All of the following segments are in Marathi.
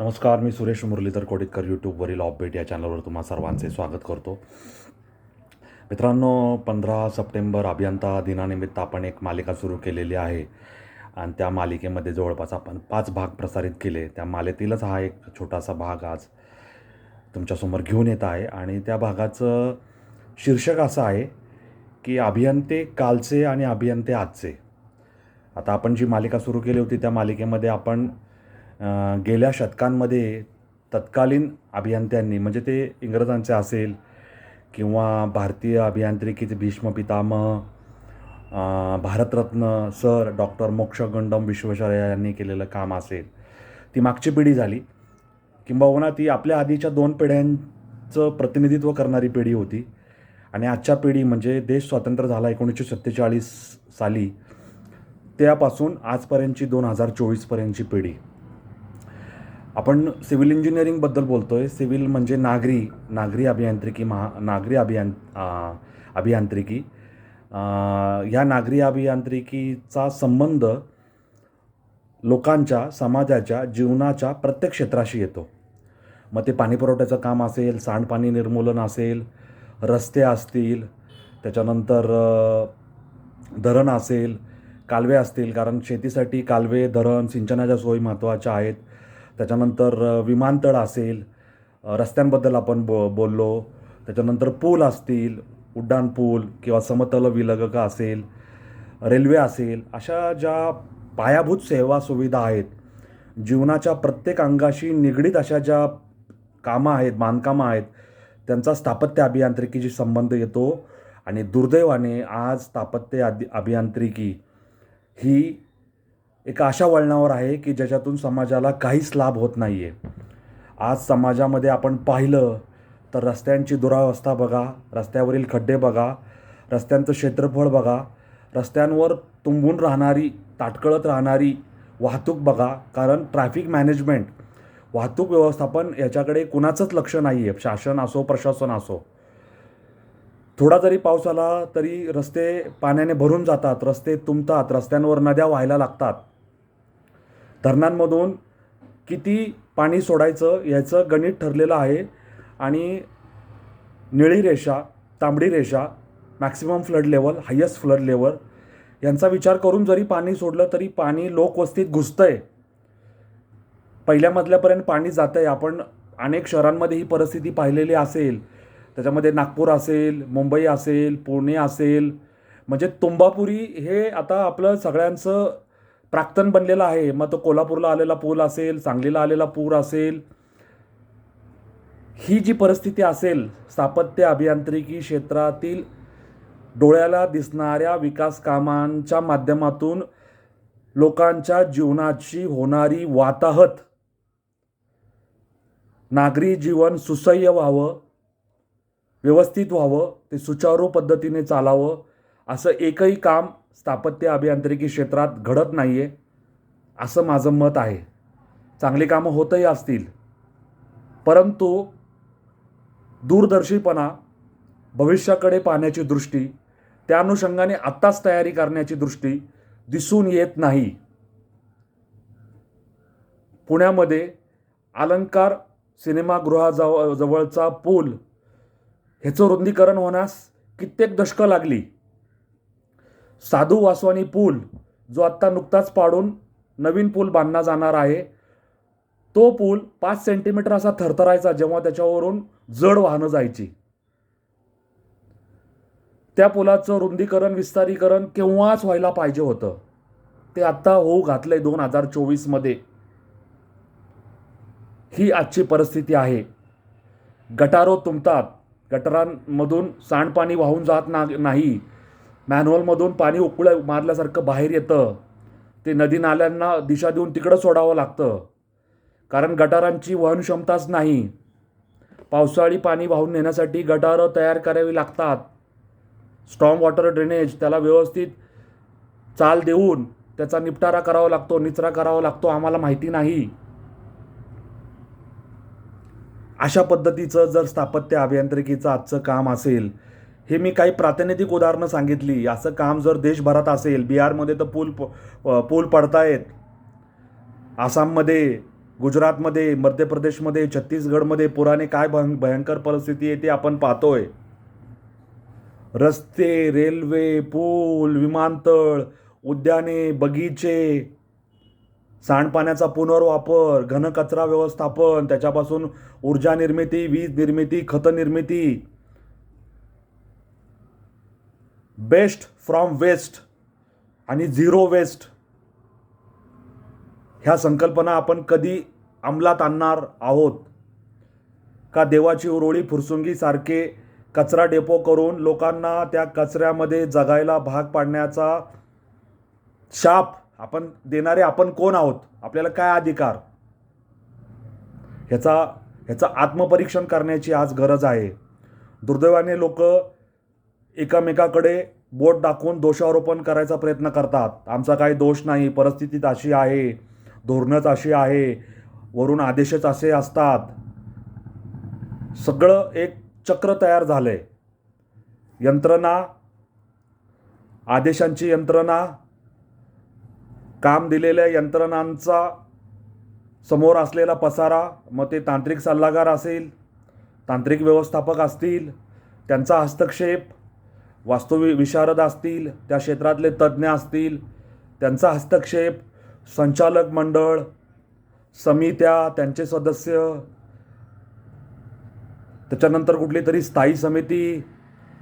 नमस्कार मी सुरेश मुरलीधर कोडितकर यूट्यूबवरील ऑपबेट या चॅनलवर तुम्हा सर्वांचे स्वागत करतो. मित्रांनो पंधरा सप्टेंबर अभियंता दिनानिमित्त आपण एक मालिका सुरू केलेली आहे. आणि त्या मालिकेमध्ये जवळपास आपण पाच भाग प्रसारित केले. त्या मालेतीलच हा एक छोटासा भाग आज तुमच्यासमोर घेऊन येत आहे. आणि त्या भागाचं शीर्षक असं आहे की अभियंते कालचे आणि अभियंते आजचे. आता आपण जी मालिका सुरू केली होती त्या मालिकेमध्ये आपण गेल्या शतकांमध्ये तत्कालीन अभियंत्यांनी म्हणजे ते इंग्रजांचे असेल किंवा भारतीय अभियांत्रिकीचे भीष्म पितामह भारतरत्न सर डॉक्टर मोक्षगंडम विश्वेश्वरय्या यांनी केलेलं काम असेल ती मागची पिढी झाली. किंबहुना ती आपल्या आधीच्या दोन पिढ्यांचं प्रतिनिधित्व करणारी पिढी होती. आणि आजच्या पिढी म्हणजे देश स्वतंत्र झाला एकोणीसशे सत्तेचाळीस साली त्यापासून आजपर्यंतची दोन हजार चोवीसपर्यंतची पिढी. आपण सिव्हिल इंजिनिअरिंगबद्दल बोलतो आहे सिव्हिल म्हणजे नागरी नागरी अभियांत्रिकी महा नागरी अभियां अभियांत्रिकी. ह्या नागरी अभियांत्रिकीचा संबंध लोकांच्या समाजाच्या जीवनाच्या प्रत्येक क्षेत्राशी येतो. मग ते पाणी पुरवठ्याचं काम असेल सांडपाणी निर्मूलन असेल रस्ते असतील त्याच्यानंतर धरण असेल कालवे असतील कारण शेतीसाठी कालवे धरण सिंचनाच्या सोयी महत्त्वाच्या आहेत. त्याच्यानंतर विमानतळ असेल रस्त्यांबद्दल आपण बो बोललो. त्याच्यानंतर पूल असतील उड्डाण पूल किंवा समतल विलगक असेल रेल्वे असेल अशा ज्या पायाभूत सेवा सुविधा आहेत जीवनाच्या प्रत्येक अंगाशी निगडीत अशा ज्या कामं आहेत बांधकामं आहेत त्यांचा स्थापत्य अभियांत्रिकीशी संबंध येतो. आणि दुर्दैवाने आज स्थापत्य आदि अभियांत्रिकी ही एका अशा वळणावर आहे की ज्याच्यातून समाजाला काहीच लाभ होत नाही आहे आज समाजामध्ये आपण पाहिलं तर रस्त्यांची दुरावस्था बघा रस्त्यावरील खड्डे बघा रस्त्यांचं क्षेत्रफळ बघा रस्त्यांवर तुंबून राहणारी ताटकळत राहणारी वाहतूक बघा कारण ट्रॅफिक मॅनेजमेंट वाहतूक व्यवस्थापन याच्याकडे कुणाचंच लक्ष नाही आहे शासन असो प्रशासन असो. थोडा जरी पाऊस आला तरी रस्ते पाण्याने भरून जातात रस्ते तुंबतात रस्त्यांवर नद्या व्हायला लागतात. धरणांमधून किती पाणी सोडायचं याचं गणित ठरलेलं आहे. आणि निळी रेषा तांबडी रेषा maximum flood level highest flood level यांचा विचार करून जरी पाणी सोडलं तरी पाणी लोकवस्तीत घुसतं पहिल्या मजल्यापर्यंत पाणी जातं आहे आपण अनेक शहरांमध्ये ही परिस्थिती पाहिलेली असेल. त्याच्यामध्ये नागपूर असेल मुंबई असेल पुणे असेल. म्हणजे तुंबापुरी हे आता आपलं सगळ्यांचं प्राक्तन बनलेला आहे. मग तो कोल्हापूरला आलेला पूल असेल सांगलीला आलेला पूर असेल ही जी परिस्थिती असेल स्थापत्य अभियांत्रिकी क्षेत्रातील डोळ्याला दिसणाऱ्या विकास कामांच्या माध्यमातून लोकांच्या जीवनाची होणारी वाताहत नागरी जीवन सुसह्य व्हावं व्यवस्थित व्हावं ते सुचारू पद्धतीने चालावं असं एकही काम स्थापत्य अभियांत्रिकी क्षेत्रात घडत नाही आहे असं माझं मत आहे. चांगली कामं होतही असतील परंतु दूरदर्शीपणा भविष्याकडे पाहण्याची दृष्टी त्या अनुषंगाने आत्ताच तयारी करण्याची दृष्टी दिसून येत नाही. पुण्यामध्ये अलंकार सिनेमागृहाजवळ जवळचा पूल ह्याचं रुंदीकरण होण्यास कित्येक दशकं लागली. साधू वासवानी पूल जो आत्ता नुकताच पाडून नवीन पूल बांधला जाणार आहे तो पूल पाच सेंटीमीटर असा थरथरायचा जेव्हा त्याच्यावरून जड वाहनं जायची. त्या पुलाचं रुंदीकरण विस्तारीकरण केव्हाच व्हायला पाहिजे होतं ते आत्ता होऊ घातलंय दोन हजार चोवीसमध्ये ही आजची परिस्थिती आहे. गटारो तुंबतात गटारांमधून सांडपाणी वाहून जात ना नाही. मॅन्होलमधून पाणी उकळं मारल्यासारखं बाहेर येतं. ते नदी नाल्यांना दिशा देऊन तिकडं सोडावं लागतं. कारण गटारांची वहन क्षमताच नाही. पावसाळी पाणी वाहून नेण्यासाठी गटारं तयार करावी लागतात. स्ट्रॉंग वॉटर ड्रेनेज त्याला व्यवस्थित चाल देऊन त्याचा निपटारा करावा लागतो निचरा करावा लागतो आम्हाला माहिती नाही. अशा पद्धतीचं जर स्थापत्य अभियांत्रिकीचं आजचं काम असेल हे मी काही प्रातिनिधिक उदाहरणं सांगितली. असं काम जर देशभरात असेल बिहारमध्ये तर पूल पूल पडतायत. आसाममध्ये गुजरातमध्ये मध्य प्रदेशमध्ये छत्तीसगडमध्ये पुराने काय भयं भयंकर परिस्थिती आहे ती आपण पाहतोय. रस्ते रेल्वे पूल विमानतळ उद्याने बगीचे सांडपाण्याचा पुनर्वापर घनकचरा व्यवस्थापन त्याच्यापासून ऊर्जा निर्मिती वीज निर्मिती खत निर्मिती बेस्ट फ्रॉम वेस्ट आणि झिरो वेस्ट. ह्या संकल्पना आपण कधी अंमलात आणणार आहोत? का देवाची उरोळी फुरसुंगीसारखे कचरा डेपो करून लोकांना त्या कचऱ्यामध्ये जगायला भाग पाडण्याचा शाप आपण देणारे आपण कोण आहोत? आपल्याला काय अधिकार? ह्याचा ह्याचं आत्मपरीक्षण करण्याची आज गरज आहे. दुर्दैवाने लोक एकामेकाकडे बोट दाखवून दोषारोपण करायचा प्रयत्न करतात. आमचा काही दोष नाही. परिस्थितीत अशी आहे. धोरणच अशी आहे. वरून आदेशच असे असतात. सगळं एक चक्र तयार झालंय. यंत्रणा आदेशांची यंत्रणा काम दिलेल्या यंत्रणांचा समोर असलेला पसारा मग ते तांत्रिक सल्लागार असेल तांत्रिक व्यवस्थापक असतील त्यांचा हस्तक्षेप वास्तुवि विशारद असतील त्या क्षेत्रातले तज्ज्ञ असतील त्यांचा हस्तक्षेप संचालक मंडळ समित्या त्यांचे सदस्य त्याच्यानंतर कुठली तरी स्थायी समिती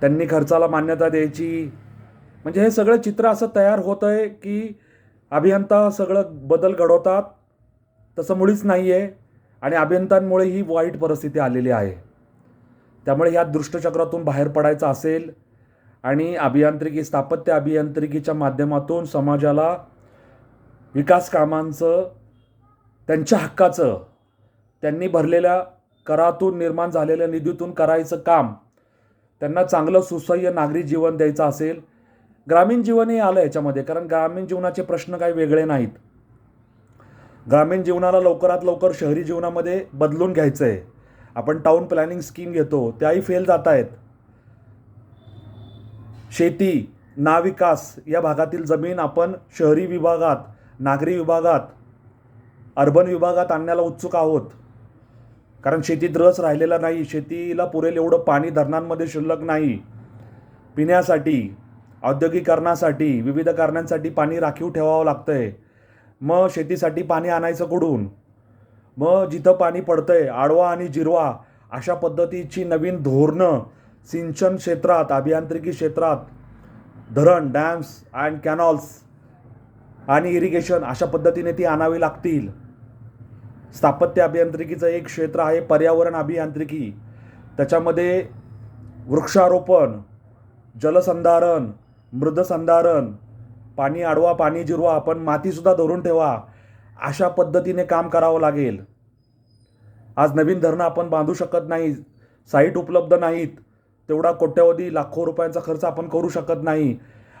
त्यांनी खर्चाला मान्यता द्यायची. म्हणजे हे सगळं चित्र असं तयार होतं आहे की अभियंता सगळं बदल घडवतात तसं मुळीच नाही आहे आणि अभियंत्यांमुळे ही वाईट परिस्थिती आलेली आहे. त्यामुळे ह्या दृष्टचक्रातून बाहेर पडायचं असेल आणि अभियांत्रिकी स्थापत्य अभियांत्रिकीच्या माध्यमातून समाजाला विकास कामांचं त्यांच्या हक्काचं त्यांनी भरलेल्या करातून निर्माण झालेल्या निधीतून करायचं काम त्यांना चांगलं सुसह्य नागरी जीवन द्यायचं असेल ग्रामीण जीवनही आलं याच्यामध्ये. कारण ग्रामीण जीवनाचे प्रश्न काही वेगळे नाहीत. ग्रामीण जीवनाला लवकरात लवकर शहरी जीवनामध्ये बदलून घ्यायचं आहे आपण टाऊन प्लॅनिंग स्कीम घेतो त्याही फेल जात आहेत शेती नाविकास या भागातील जमीन आपण शहरी विभागात नागरी विभागात अर्बन विभागात आणण्याला उत्सुक आहोत. कारण शेतीत रस राहिलेला नाही शेतीला पुरेल एवढं पाणी धरणांमध्ये शिल्लक नाही. पिण्यासाठी औद्योगिकरणासाठी विविध कारणांसाठी पाणी राखीव ठेवावं लागतं आहे मग शेतीसाठी पाणी आणायचं कुठून? मग जिथं पाणी पडतं आहे आडवा आणि जिरवा अशा पद्धतीची नवीन धोरणं सिंचन क्षेत्रात अभियांत्रिकी क्षेत्रात धरण डॅम्स अँड कॅनॉल्स आणि इरिगेशन अशा पद्धतीने ती आणावी लागतील. स्थापत्य अभियांत्रिकीचं एक क्षेत्र आहे पर्यावरण अभियांत्रिकी. त्याच्यामध्ये वृक्षारोपण जलसंधारण मृदसंधारण पाणी आडवा पाणी जिरवा पण मातीसुद्धा धरून ठेवा अशा पद्धतीने काम करावं लागेल. आज नवीन धरणं आपण बांधू शकत नाही साईट उपलब्ध नाहीत तेवढा कोट्यवधी लाखो रुपयांचा खर्च आपण करू शकत नाही.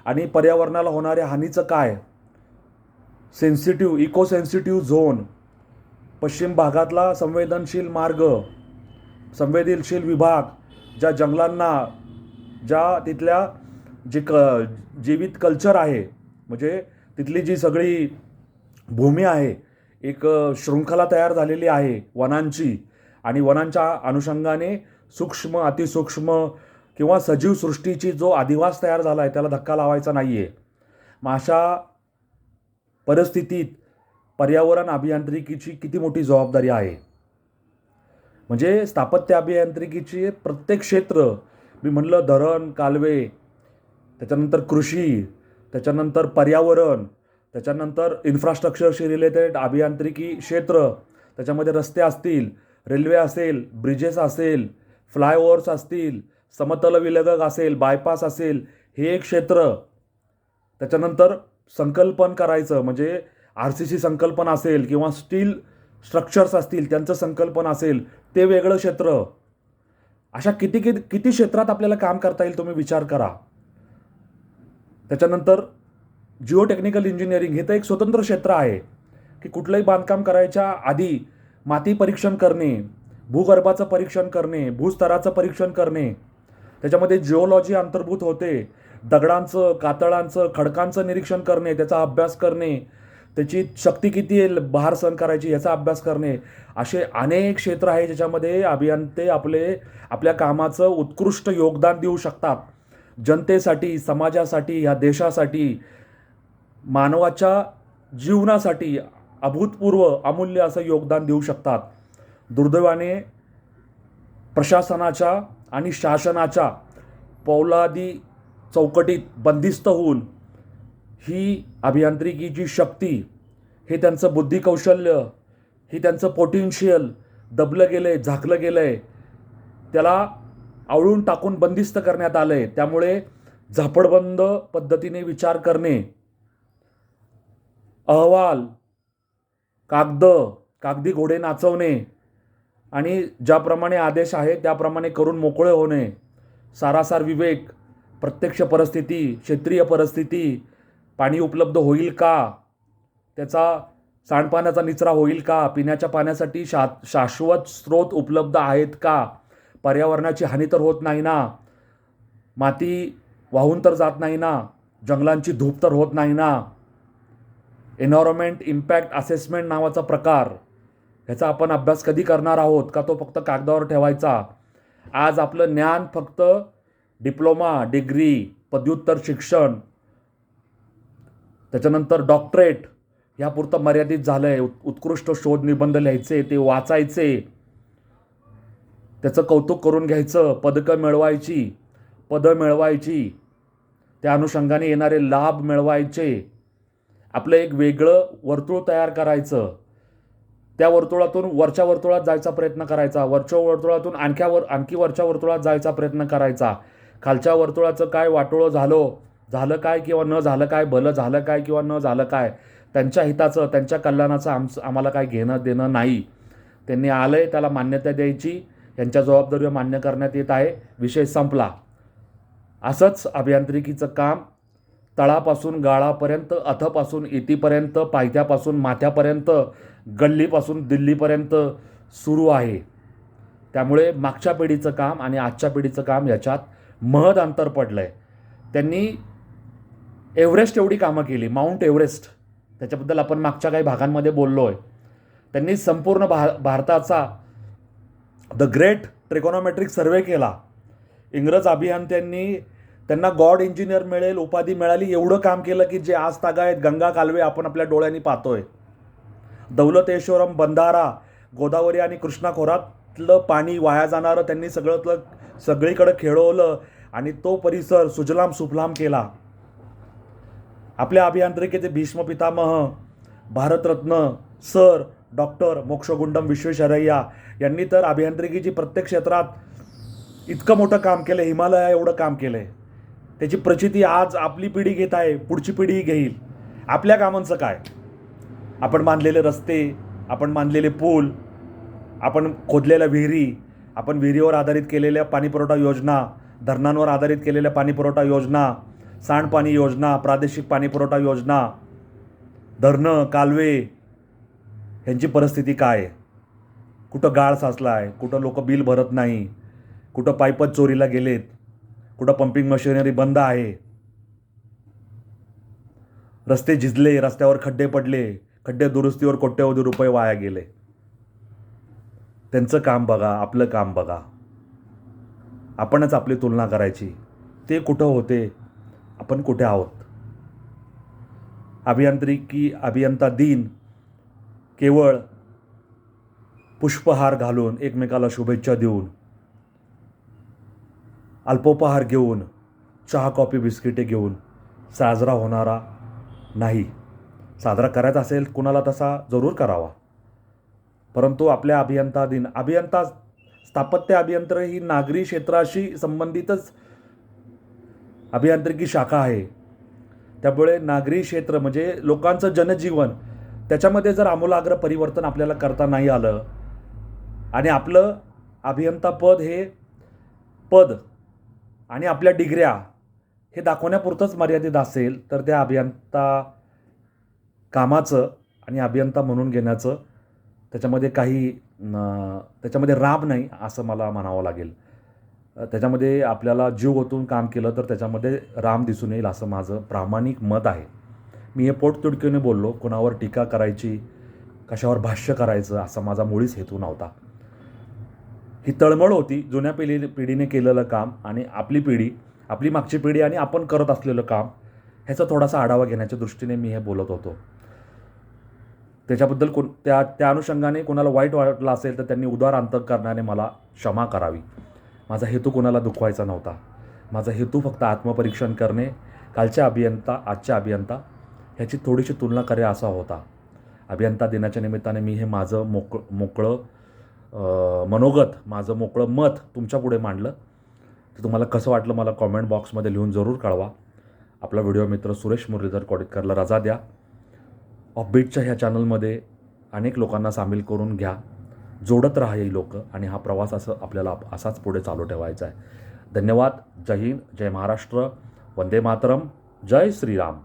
आणि पर्यावरणाला होणाऱ्या हानीचं काय? सेन्सिटिव्ह इको सेन्सिटिव्ह झोन पश्चिम भागातला संवेदनशील मार्ग संवेदनशील विभाग ज्या जंगलांना ज्या तिथल्या जे क जीवित कल्चर आहे म्हणजे तिथली जी सगळी भूमी आहे एक शृंखला तयार झालेली आहे वनांची. आणि वनांच्या अनुषंगाने सूक्ष्म अतिसूक्ष्म किंवा सजीव सृष्टीची जो अधिवास तयार झाला आहे त्याला धक्का लावायचा नाही आहे मग अशा परिस्थितीत पर्यावरण अभियांत्रिकीची किती मोठी जबाबदारी आहे? म्हणजे स्थापत्य अभियांत्रिकीची प्रत्येक क्षेत्र मी म्हणलं धरण कालवे त्याच्यानंतर कृषी त्याच्यानंतर पर्यावरण त्याच्यानंतर इन्फ्रास्ट्रक्चरशी रिलेटेड अभियांत्रिकी क्षेत्र त्याच्यामध्ये रस्ते असतील रेल्वे असेल ब्रिजेस असेल फ्लायओव्हर्स असतील समतल विलगक असेल बायपास असेल हे एक क्षेत्र. त्याच्यानंतर संकल्पन करायचं म्हणजे आर सी सी संकल्पन असेल किंवा स्टील स्ट्रक्चर्स असतील त्यांचं संकल्पन असेल ते वेगळं क्षेत्र. अशा किती किती किती क्षेत्रात आपल्याला काम करता येईल तुम्ही विचार करा. त्याच्यानंतर जिओ टेक्निकल इंजिनिअरिंग हे तर एक स्वतंत्र क्षेत्र आहे की कुठलंही बांधकाम करायच्या आधी माती परीक्षण करणे भूगर्भाचं परीक्षण करणे भूस्तराचं परीक्षण करणे. त्याच्यामध्ये जिओलॉजी अंतर्भूत होते. दगडांचं कातळांचं खडकांचं निरीक्षण करणे त्याचा अभ्यास करणे. त्याची शक्ती किती आहे भार सहन करायची याचा अभ्यास करणे. असे अनेक क्षेत्र आहे ज्याच्यामध्ये अभियंते आपले आपल्या कामाचं उत्कृष्ट योगदान देऊ शकतात. जनतेसाठी समाजासाठी ह्या देशासाठी मानवाच्या जीवनासाठी अभूतपूर्व अमूल्य असं योगदान देऊ शकतात. दुर्दैवाने प्रशासनाच्या आणि शासनाच्या पौलादी चौकटीत बंदिस्त होऊन ही अभियांत्रिकीची शक्ती हे त्यांचं बुद्धिकौशल्य हे त्यांचं पोटेन्शियल दबलं गेलं आहे झाकलं गेलं आहे त्याला आवळून टाकून बंदिस्त करण्यात आलं आहे त्यामुळे झापडबंद पद्धतीने विचार करणे अहवाल कागद कागदी घोडे नाचवणे आणि ज्याप्रमाणे आदेश आहे त्याप्रमाणे करून मोकळे होणे सारासार विवेक प्रत्यक्ष परिस्थिती क्षेत्रीय परिस्थिती पाणी उपलब्ध होईल का? त्याचा सांडपाण्याचा निचरा होईल का? पिण्याच्या पाण्यासाठी शा शाश्वत स्रोत उपलब्ध आहेत का? पर्यावरणाची हानी तर होत नाही ना? माती वाहून तर जात नाही ना? जंगलांची धूप तर होत नाही ना? एन्व्हायरमेंट इम्पॅक्ट असेसमेंट नावाचा प्रकार ह्याचा आपण अभ्यास कधी करणार आहोत? का तो फक्त कागदावर ठेवायचा? आज आपलं ज्ञान फक्त डिप्लोमा डिग्री पदव्युत्तर शिक्षण त्याच्यानंतर डॉक्टरेट ह्यापुरतं मर्यादित झालं आहे उत्कृष्ट शोध निबंध लिहायचे ते वाचायचे. त्याचं कौतुक करून घ्यायचं पदकं मिळवायची पदं मिळवायची. त्या अनुषंगाने येणारे लाभ मिळवायचे. आपलं एक वेगळं वर्तुळ तयार करायचं. त्या वर्तुळातून वरच्या वर्तुळात जायचा प्रयत्न करायचा. वरच्या वर्तुळातून आणख्या वर आणखी वरच्या वर्तुळात जायचा प्रयत्न करायचा. खालच्या वर्तुळाचं काय वाटोळं झालो झालं काय किंवा न झालं काय भलं झालं काय किंवा न झालं काय त्यांच्या हिताचं त्यांच्या कल्याणाचं आमचं आम्हाला काय घेणं देणं नाही. त्यांनी आलं आहे त्याला मान्यता द्यायची. यांच्या जबाबदारीवर मान्य करण्यात येत आहे. विषय संपला. असंच अभियांत्रिकीचं काम तळापासून गाळापर्यंत अथपासून इतीपर्यंत पायथ्यापासून माथ्यापर्यंत गल्लीपासून दिल्लीपर्यंत सुरू आहे. त्यामुळे मागच्या पिढीचं काम आणि आजच्या पिढीचं काम याच्यात महद अंतर पडलं आहे त्यांनी एव्हरेस्ट एवढी कामं केली माउंट एव्हरेस्ट. त्याच्याबद्दल आपण मागच्या काही भागांमध्ये बोललो आहे त्यांनी संपूर्ण भा भारताचा द ग्रेट ट्रिकॉनॉमेट्रिक सर्वे केला. इंग्रज अभियंत्यांनी त्यांना गॉड इंजिनियर मिळेल उपाधी मिळाली एवढं काम केलं की जे आज तागायत गंगा कालवे आपण आपल्या डोळ्यांनी पाहतोय. दौलतेश्वरम बंधारा गोदावरी आणि कृष्णा खोरातलं पाणी वाया जाणारं त्यांनी सगळं सगळीकडं खेळवलं आणि तो परिसर सुजलाम सुफलाम केला. आपल्या अभियांत्रिकेचे भीष्म पितामह भारतरत्न सर डॉक्टर मोक्षगुंडम विश्वेश्वरय्या यांनी तर अभियांत्रिकीची प्रत्येक क्षेत्रात इतकं मोठं काम केलं हिमालया एवढं काम केलं आहे त्याची प्रचिती आज आपली पिढी घेत आहे पुढची पिढी घेईल. आपल्या कामांचं काय? आपण बांधलेले रस्ते आपण बांधलेले पूल आपण खोदलेल्या विहिरी आपण विहिरीवर आधारित केलेल्या पाणीपुरवठा योजना धरणांवर आधारित केलेल्या पाणीपुरवठा योजना सांडपाणी योजना प्रादेशिक पाणीपुरवठा योजना धरणं कालवे ह्यांची परिस्थिती काय आहे? कुठं गाळ साचला आहे कुठं लोक बिल भरत नाही कुठं पाईपच चोरीला गेलेत कुठं पंपिंग मशिनरी बंद आहे. रस्ते झिजले रस्त्यावर खड्डे पडले खड्डे दुरुस्तीवर कोट्यवधी रुपये वाया गेले. त्यांचं काम बघा आपलं काम बघा. आपणच आपली तुलना करायची. ते कुठं होते? आपण कुठे आहोत? अभियांत्रिकी अभियंता दिन केवळ पुष्पहार घालून एकमेकाला शुभेच्छा देऊन अल्पोपहार घेऊन चहा कॉफी बिस्किटे घेऊन साजरा होणारा नाही. साजरा करायचा असेल कुणाला तसा जरूर करावा. परंतु आपल्या अभियंता दिन अभियंता स्थापत्य अभियंत्र ही नागरी क्षेत्राशी संबंधितच अभियांत्रिकी शाखा आहे. त्यामुळे नागरी क्षेत्र म्हणजे लोकांचं जनजीवन त्याच्यामध्ये जर आमूलाग्र परिवर्तन आपल्याला करता नाही आलं आणि आपलं अभियंता पद हे पद आणि आपल्या डिग्र्या हे दाखवण्यापुरतंच मर्यादित असेल तर त्या अभियंता कामाचं आणि अभियंता म्हणून घेण्याचं त्याच्यामध्ये काही त्याच्यामध्ये राब नाही असं मला म्हणावं लागेल. त्याच्यामध्ये आपल्याला जीव ओतून काम केलं तर त्याच्यामध्ये राम दिसून येईल असं माझं प्रामाणिक मत आहे. मी हे पोटतुडकीने बोललो कोणावर टीका करायची कशावर भाष्य करायचं असा माझा मुळीच हेतू नव्हता. ही तळमळ होती जुन्या पिढी पिढीने केलेलं काम आणि आपली पिढी आपली मागची पिढी आणि आपण करत असलेलं काम ह्याचा थोडासा आढावा घेण्याच्या दृष्टीने मी हे बोलत होतो. त्याच्याबद्दल कोण त्या त्या अनुषंगाने कोणाला वाईट वाटलं असेल तर त्यांनी उदार अंतकरणाने मला क्षमा करावी. माझा हेतू कोणाला दुखवायचा नव्हता. माझा हेतू फक्त आत्मपरीक्षण करणे कालच्या अभियंता आजच्या अभियंता ह्याची थोडीशी तुलना करे असा होता. अभियंता दिनाच्या निमित्ताने मी हे माझं मोक मोकळं मनोगत माझं मोकळं मत तुमच्यापुढे मांडलं ते तुम्हाला कसं वाटलं मला कॉमेंट बॉक्समध्ये लिहून जरूर कळवा. आपला व्हिडिओ मित्र सुरेश मुरलीधर कोडितकरला रजा द्या. ऑफबीटच्या ह्या चॅनलमध्ये अनेक लोकांना सामील करून घ्या. जोडत राहा ही लोक आणि हा प्रवास असं आपल्याला असाच पुढे चालू ठेवायचा आहे. धन्यवाद. जय हिंद. जय महाराष्ट्र. वंदे मातरम. जय श्रीराम.